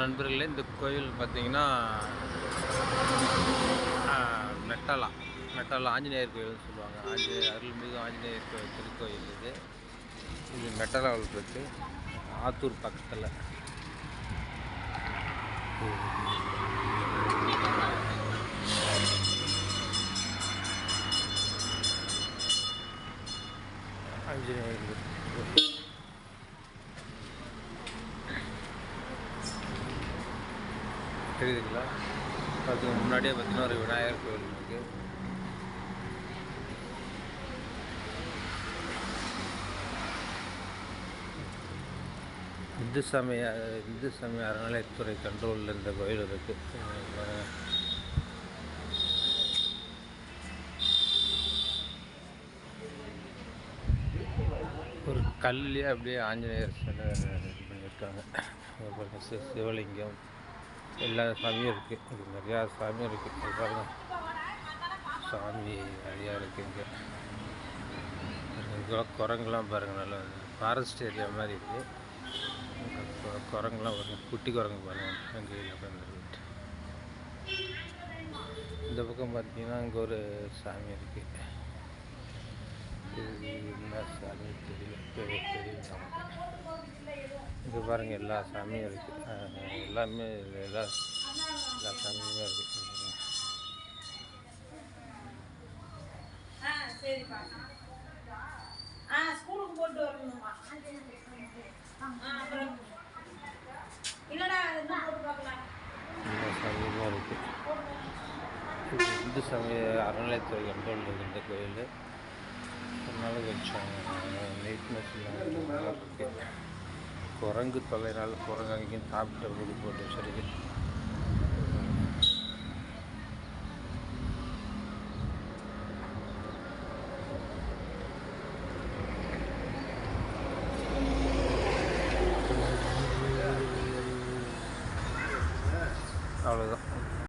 நண்பர்களே இந்த கோயில் பார்த்தீங்கன்னா மெட்டலா. மெட்டலா ஆஞ்சநேயர் கோயில்னு சொல்லுவாங்க. ஆஞ்சநேயர் அருள்மிகு ஆஞ்சநேயர் கோயில் திருக்கோயில் இது. இது மெட்டலாவில் இருக்கு ஆத்தூர் பக்கத்தில். ஆஞ்சநேயர் தெரியுதுங்களா? அதுக்கு முன்னாடியே பார்த்தீங்கன்னா ஒரு விநாயகர் கோயில் இருக்கு. இந்து சமய இந்து சமய அறநிலையத்துறை கண்ட்ரோலில் இந்த கோயில் இருக்கு. ஒரு கல்லுலேயே அப்படியே ஆஞ்சநேயர் சிலை இது பண்ணியிருக்காங்க. சிவலிங்கம். எல்லா சாமியும் இருக்குது இது நிறையா சாமியும் இருக்குது பாருங்கள் சாமி நிறையா இருக்குது இங்கே. இதெல்லாம் குரங்குலாம் பாருங்கள் நல்லா ஃபாரஸ்ட் ஏரியா மாதிரி இருக்குது இங்க கு- குரங்குலாம் குட்டி குரங்கு பாருங்கள் அங்கே உட்காந்துருக்கு இந்த பக்கம் பார்த்தீங்கன்னா அங்கே ஒரு சாமி இருக்குது இது என்ன சாமி தெரியல. இங்கே பாருங்கள் எல்லா சாமியும் இருக்குது எல்லாமே எல்லா எல்லா சாமியுமே இருக்குது சாமியுமே இருக்குது இந்து சமய அறநிலையத்துறை கண்ட்ரோல் இருக்குது இந்த கோயில். அதனால கொஞ்சம் நீட்னஸ் இல்லாமல் குரங்கு தொல்லைனால குரங்கு அங்கேயும் சாப்பிட்டு முடி போட்டு வச்சிருக்கு. அவ்வளோதான்